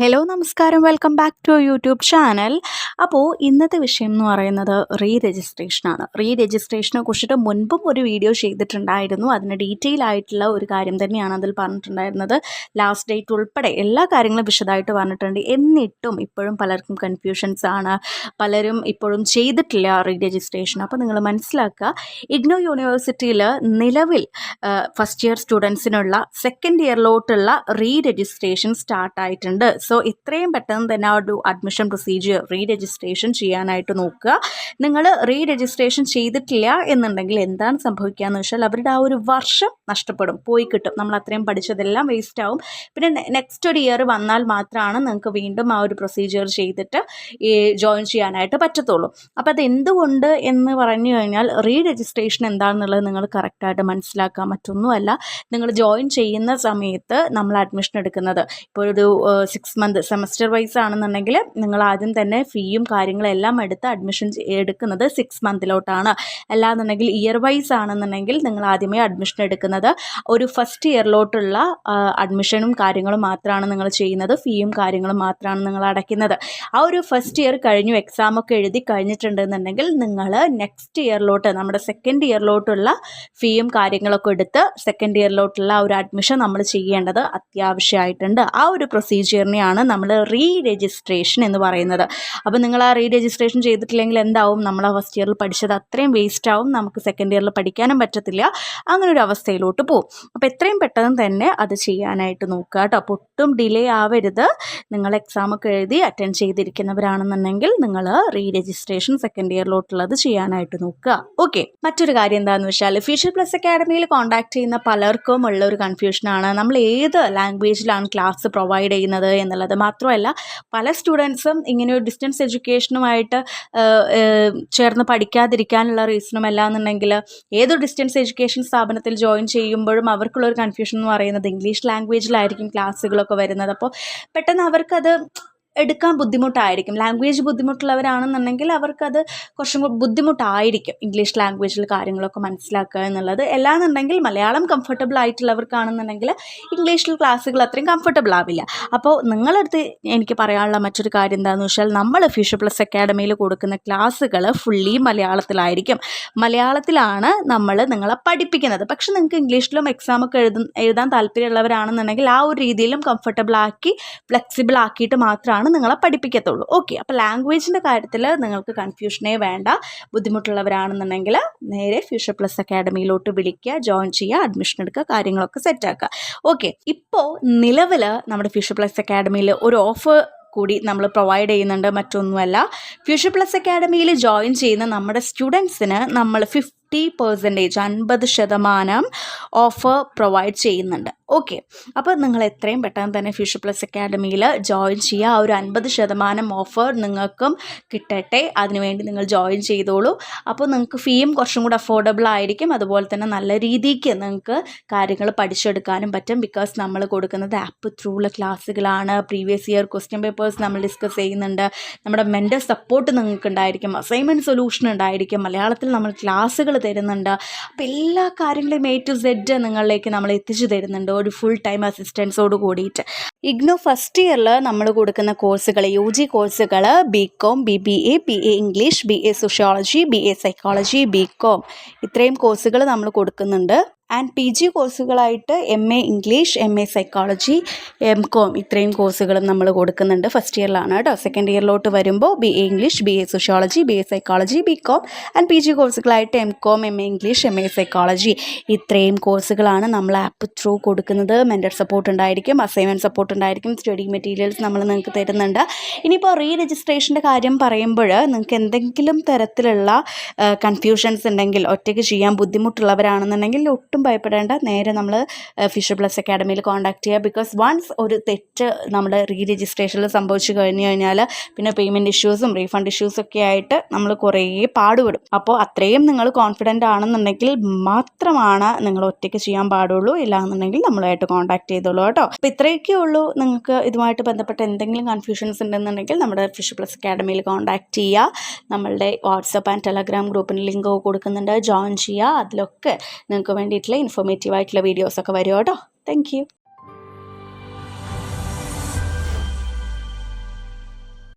Hello നമസ്കാരം. Welcome back to YouTube channel അപ്പോൾ ഇന്നത്തെ വിഷയം എന്ന് പറയുന്നത് റീ രജിസ്ട്രേഷനാണ് റീ രജിസ്ട്രേഷനെ കുറിച്ചിട്ട് മുൻപും ഒരു വീഡിയോ ചെയ്തിട്ടുണ്ടായിരുന്നു. അതിന് ഡീറ്റെയിൽ ആയിട്ടുള്ള ഒരു കാര്യം തന്നെയാണ് അതിൽ പറഞ്ഞിട്ടുണ്ടായിരുന്നത്. ലാസ്റ്റ് ഡേറ്റ് ഉൾപ്പെടെ എല്ലാ കാര്യങ്ങളും വിശദമായിട്ട് പറഞ്ഞിട്ടുണ്ട്. എന്നിട്ടും ഇപ്പോഴും പലർക്കും കൺഫ്യൂഷൻസ് ആണ്. പലരും ഇപ്പോഴും ചെയ്തിട്ടില്ല റീ രജിസ്ട്രേഷൻ അപ്പോൾ നിങ്ങൾ മനസ്സിലാക്കുക ഇഗ്നോ യൂണിവേഴ്സിറ്റിയിൽ നിലവിൽ ഫസ്റ്റ് ഇയർ സ്റ്റുഡൻസിനുള്ള സെക്കൻഡ് ഇയറിലോട്ടുള്ള റീ രജിസ്ട്രേഷൻ സ്റ്റാർട്ടായിട്ടുണ്ട് സോ ഇത്രയും പെട്ടെന്ന് തന്നെ ആ ഒരു അഡ്മിഷൻ പ്രൊസീജിയർ റീ രജിസ്ട്രേഷൻ ചെയ്യാനായിട്ട് നോക്കുക. നിങ്ങൾ റീ രജിസ്ട്രേഷൻ ചെയ്തിട്ടില്ല എന്നുണ്ടെങ്കിൽ എന്താണ് സംഭവിക്കുക എന്ന് വെച്ചാൽ അവരുടെ ആ ഒരു വർഷം നഷ്ടപ്പെടും. പോയി കിട്ടും. നമ്മൾ അത്രയും പഠിച്ചതെല്ലാം വേസ്റ്റ് ആവും. പിന്നെ നെക്സ്റ്റ് ഒരു ഇയർ വന്നാൽ മാത്രമാണ് നിങ്ങൾക്ക് വീണ്ടും ആ ഒരു പ്രൊസീജിയർ ചെയ്തിട്ട് ഈ ജോയിൻ ചെയ്യാനായിട്ട് പറ്റത്തുള്ളൂ. അപ്പോൾ അത് എന്തുകൊണ്ട് എന്ന് പറഞ്ഞു കഴിഞ്ഞാൽ റീ രജിസ്ട്രേഷൻ എന്താണെന്നുള്ളത് നിങ്ങൾ കറക്റ്റായിട്ട് മനസ്സിലാക്കാൻ മറ്റൊന്നുമല്ല. നിങ്ങൾ ജോയിൻ ചെയ്യുന്ന സമയത്ത് നമ്മൾ അഡ്മിഷൻ എടുക്കുന്നത്. ഇപ്പോൾ ഒരു സിക്സ് മന്ത് സെമസ്റ്റർ വൈസ് ആണെന്നുണ്ടെങ്കിൽ നിങ്ങൾ ആദ്യം തന്നെ ഫീയും കാര്യങ്ങളെല്ലാം എടുത്ത് അഡ്മിഷൻ എടുക്കുന്നത് സിക്സ് മന്തിലോട്ടാണ് അല്ലാന്നുണ്ടെങ്കിൽ ഇയർ വൈസ് ആണെന്നുണ്ടെങ്കിൽ നിങ്ങൾ ആദ്യമേ അഡ്മിഷൻ എടുക്കുന്നത് ഒരു ഫസ്റ്റ് ഇയറിലോട്ടുള്ള അഡ്മിഷനും കാര്യങ്ങളും മാത്രമാണ് നിങ്ങൾ ചെയ്യുന്നത്. ഫീയും കാര്യങ്ങളും മാത്രമാണ് നിങ്ങൾ അടയ്ക്കുന്നത്. ആ ഒരു ഫസ്റ്റ് ഇയർ കഴിഞ്ഞു എക്സാമൊക്കെ എഴുതി കഴിഞ്ഞിട്ടുണ്ടെന്നുണ്ടെങ്കിൽ നിങ്ങൾ നെക്സ്റ്റ് ഇയറിലോട്ട് നമ്മുടെ സെക്കൻഡ് ഇയറിലോട്ടുള്ള ഫീയും കാര്യങ്ങളൊക്കെ എടുത്ത് സെക്കൻഡ് ഇയറിലോട്ടുള്ള ഒരു അഡ്മിഷൻ നമ്മൾ ചെയ്യേണ്ടത് അത്യാവശ്യമായിട്ടുണ്ട്. ആ ഒരു പ്രൊസീജിയറിനെയാണ് ആണ് നമ്മൾ റീ രജിസ്ട്രേഷൻ എന്ന് പറയുന്നത്. അപ്പോൾ നിങ്ങൾ ആ റീ രജിസ്ട്രേഷൻ ചെയ്തിട്ടില്ലെങ്കിൽ എന്താവും? നമ്മൾ ആ ഫസ്റ്റ് ഇയറിൽ പഠിച്ചത് അത്രയും വേസ്റ്റ് ആവും. നമുക്ക് സെക്കൻഡ് ഇയറിൽ പഠിക്കാനും പറ്റത്തില്ല. അങ്ങനെ ഒരു അവസ്ഥയിലോട്ട് പോകും അപ്പോൾ എത്രയും പെട്ടെന്ന് തന്നെ അത് ചെയ്യാനായിട്ട് നോക്കുക കേട്ടോ. അപ്പോൾ ഒട്ടും ഡിലേ ആവരുത്. നിങ്ങൾ എക്സാമൊക്കെ എഴുതി അറ്റൻഡ് ചെയ്തിരിക്കുന്നവരാണെന്നുണ്ടെങ്കിൽ നിങ്ങൾ റീ രജിസ്ട്രേഷൻ സെക്കൻഡ് ഇയറിലോട്ടുള്ളത് ചെയ്യാനായിട്ട് നോക്കുക. ഓക്കെ മറ്റൊരു കാര്യം എന്താണെന്ന് വെച്ചാൽ ഫ്യൂച്ചർ പ്ലസ് അക്കാഡമിയിൽ കോൺടാക്ട് ചെയ്യുന്ന പലർക്കും ഉള്ള ഒരു കൺഫ്യൂഷനാണ് നമ്മൾ ഏത് ലാംഗ്വേജിലാണ് ക്ലാസ് പ്രൊവൈഡ് ചെയ്യുന്നത് എന്നുള്ളത്. മാത്രമല്ല പല സ്റ്റുഡൻസും ഇങ്ങനെ ഒരു ഡിസ്റ്റൻസ് എഡ്യൂക്കേഷനുമായിട്ട് ചേർന്ന് പഠിക്കാതിരിക്കാനുള്ള റീസണും അല്ലാന്നുണ്ടെങ്കിൽ ഏതൊരു ഡിസ്റ്റൻസ് എഡ്യൂക്കേഷൻ സ്ഥാപനത്തിൽ ജോയിൻ ചെയ്യുമ്പോഴും അവർക്കുള്ള ഒരു കൺഫ്യൂഷൻ എന്ന് പറയുന്നത് ഇംഗ്ലീഷ് ലാംഗ്വേജിലായിരിക്കും ക്ലാസ്സുകളൊക്കെ വരുന്നത്. അപ്പോൾ പെട്ടെന്ന് അവർക്കത് എടുക്കാൻ ബുദ്ധിമുട്ടായിരിക്കും. ലാംഗ്വേജ് ബുദ്ധിമുട്ടുള്ളവരാണെന്നുണ്ടെങ്കിൽ അവർക്കത് കുറച്ചും കൂടി ബുദ്ധിമുട്ടായിരിക്കും ഇംഗ്ലീഷ് ലാംഗ്വേജിൽ കാര്യങ്ങളൊക്കെ മനസ്സിലാക്കുക എന്നുള്ളത്. അല്ലാന്നുണ്ടെങ്കിൽ മലയാളം കംഫർട്ടബിൾ ആയിട്ടുള്ളവർക്കാണെന്നുണ്ടെങ്കിൽ ഇംഗ്ലീഷിൽ ക്ലാസ്സുകൾ അത്രയും കംഫർട്ടബിൾ ആവില്ല. അപ്പോൾ നിങ്ങളടുത്ത് എനിക്ക് പറയാനുള്ള മറ്റൊരു കാര്യം എന്താണെന്ന് വെച്ചാൽ നമ്മൾ ഫ്യൂഷർ പ്ലസ് അക്കാഡമിയിൽ കൊടുക്കുന്ന ക്ലാസ്സുകൾ ഫുള്ളി മലയാളത്തിലായിരിക്കും. മലയാളത്തിലാണ് നമ്മൾ നിങ്ങളെ പഠിപ്പിക്കുന്നത്. പക്ഷെ നിങ്ങൾക്ക് ഇംഗ്ലീഷിലും എക്സാമൊക്കെ എഴുതും എഴുതാൻ താല്പര്യമുള്ളവരാണെന്നുണ്ടെങ്കിൽ ആ ഒരു രീതിയിലും കംഫർട്ടബിൾ ആക്കി ഫ്ലെക്സിബിൾ ആക്കിയിട്ട് മാത്രമാണ് ആണ് നിങ്ങളെ പഠിപ്പിക്കത്തുള്ളൂ. ഓക്കെ അപ്പോൾ ലാംഗ്വേജിന്റെ കാര്യത്തിൽ നിങ്ങൾക്ക് കൺഫ്യൂഷനേ വേണ്ട. ബുദ്ധിമുട്ടുള്ളവരാണെന്നുണ്ടെങ്കിൽ നേരെ ഫ്യൂച്ചർ പ്ലസ് അക്കാഡമിയിലോട്ട് വിളിക്കുക ജോയിൻ ചെയ്യുക അഡ്മിഷൻ എടുക്കുക കാര്യങ്ങളൊക്കെ സെറ്റാക്കുക ഓക്കെ ഇപ്പോൾ നിലവിൽ നമ്മുടെ ഫ്യൂച്ചർ പ്ലസ് അക്കാഡമിയിൽ ഒരു ഓഫർ കൂടി നമ്മൾ പ്രൊവൈഡ് ചെയ്യുന്നുണ്ട് മറ്റൊന്നുമല്ല. ഫ്യൂച്ചർ പ്ലസ് അക്കാഡമിയിൽ ജോയിൻ ചെയ്യുന്ന നമ്മുടെ സ്റ്റുഡൻസിന് നമ്മൾ ഫിഫ്റ്റി പെർസെന്റേജ് അൻപത് ശതമാനം ഓഫർ പ്രൊവൈഡ് ചെയ്യുന്നുണ്ട്. ഓക്കെ അപ്പോൾ നിങ്ങൾ എത്രയും പെട്ടെന്ന് തന്നെ ഫ്യൂഷർ പ്ലസ് അക്കാഡമിയിൽ ജോയിൻ ചെയ്യുക. ആ ഒരു അൻപത് ശതമാനം ഓഫർ നിങ്ങൾക്കും കിട്ടട്ടെ. അതിനുവേണ്ടി നിങ്ങൾ ജോയിൻ ചെയ്തോളൂ. അപ്പോൾ നിങ്ങൾക്ക് ഫീയും കുറച്ചും കൂടെ അഫോർഡബിൾ ആയിരിക്കും. അതുപോലെ തന്നെ നല്ല രീതിക്ക് നിങ്ങൾക്ക് കാര്യങ്ങൾ പഠിച്ചെടുക്കാനും പറ്റും. ബിക്കോസ് നമ്മൾ കൊടുക്കുന്നത് ആപ്പ് ത്രൂ ഉള്ള ക്ലാസ്സുകളാണ് പ്രീവിയസ് ഇയർ ക്വസ്റ്റ്യൻ പേപ്പേഴ്സ് നമ്മൾ ഡിസ്കസ് ചെയ്യുന്നുണ്ട്. നമ്മുടെ മെന്റൽ സപ്പോർട്ട് നിങ്ങൾക്ക് ഉണ്ടായിരിക്കും. അസൈൻമെന്റ് സൊല്യൂഷൻ ഉണ്ടായിരിക്കും. മലയാളത്തിൽ നമ്മൾ ക്ലാസ്സുകൾ തരുന്നുണ്ട്. അപ്പോൾ എല്ലാ കാര്യങ്ങളും എ ടു സെഡ് നിങ്ങളിലേക്ക് നമ്മൾ എത്തിച്ചു തരുന്നുണ്ട്. ഒരു ഫുൾ ടൈം അസിസ്റ്റൻസോട് കൂടിയിട്ട്. ഇഗ്നോ ഫസ്റ്റ് ഇയറിൽ നമ്മൾ കൊടുക്കുന്ന കോഴ്സുകൾ യു ജി കോഴ്സുകൾ B com B B A B A English B A sociology B A psychology B com ഇത്രയും കോഴ്സുകൾ നമ്മൾ കൊടുക്കുന്നുണ്ട്. And P G കോഴ്സുകളായിട്ട് M A English M A psychology M com ഇത്രയും കോഴ്സുകളും നമ്മൾ കൊടുക്കുന്നുണ്ട് ഫസ്റ്റ് ഇയറിലാണ് കേട്ടോ. സെക്കൻഡ് ഇയറിലോട്ട് വരുമ്പോൾ B A English B A sociology B A psychology B com and P G കോഴ്സുകളായിട്ട് M com M A English M A psychology ഇത്രയും കോഴ്സുകളാണ് നമ്മൾ ആപ്പ് ത്രൂ കൊടുക്കുന്നത്. മെന്റർ സപ്പോർട്ട് ഉണ്ടായിരിക്കും അസൈൻമെന്റ് സപ്പോർട്ട് ഉണ്ടായിരിക്കും സ്റ്റഡി മെറ്റീരിയൽസ് നമ്മൾ നിങ്ങൾക്ക് തരുന്നുണ്ട്. ഇനിയിപ്പോൾ റീ രജിസ്ട്രേഷന്റെ കാര്യം പറയുമ്പോൾ നിങ്ങൾക്ക് എന്തെങ്കിലും തരത്തിലുള്ള കൺഫ്യൂഷൻസ് ഉണ്ടെങ്കിൽ ഒറ്റയ്ക്ക് ചെയ്യാൻ ബുദ്ധിമുട്ടുള്ളവരാണെന്നുണ്ടെങ്കിൽ ഒട്ടും ഭയപ്പെടേണ്ട. നേരെ നമ്മൾ ഫിഷർ പ്ലസ് അക്കാഡമിയിൽ കോൺടാക്ട് ചെയ്യുക ബിക്കോസ് വൺസ് ഒരു തെറ്റ് നമ്മുടെ റീ രജിസ്ട്രേഷനിൽ സംഭവിച്ചു കഴിഞ്ഞു കഴിഞ്ഞാൽ പിന്നെ പേയ്മെന്റ് ഇഷ്യൂസും റീഫണ്ട് ഇഷ്യൂസും ഒക്കെ ആയിട്ട് നമ്മൾ കുറേ പാടുപെടും. അപ്പോൾ അത്രയും നിങ്ങൾ കോൺഫിഡന്റ് ആണെന്നുണ്ടെങ്കിൽ മാത്രമാണ് നിങ്ങൾ ഒറ്റയ്ക്ക് ചെയ്യാൻ പാടുള്ളൂ. ഇല്ല എന്നുണ്ടെങ്കിൽ നമ്മളുമായിട്ട് കോൺടാക്ട് ചെയ്തോളൂ കേട്ടോ. അപ്പോൾ ഇത്രയൊക്കെ ഉള്ളൂ നിങ്ങൾക്ക് ഇതുമായിട്ട് ബന്ധപ്പെട്ട എന്തെങ്കിലും കൺഫ്യൂഷൻസ് ഉണ്ടെന്നുണ്ടെങ്കിൽ നമ്മുടെ ഫിഷ് പ്ലസ് അക്കാഡമിയിൽ കോൺടാക്ട് ചെയ്യുക നമ്മളുടെ വാട്സപ്പ് ആൻഡ് ടെലഗ്രാം ഗ്രൂപ്പിന് ലിങ്ക് കൊടുക്കുന്നുണ്ട്. ജോയിൻ ചെയ്യുക അതിലൊക്കെ നിങ്ങൾക്ക് വേണ്ടിയിട്ടുള്ള ഇൻഫോർമേറ്റീവ് ആയിട്ടുള്ള വീഡിയോസൊക്കെ വരും കേട്ടോ. താങ്ക്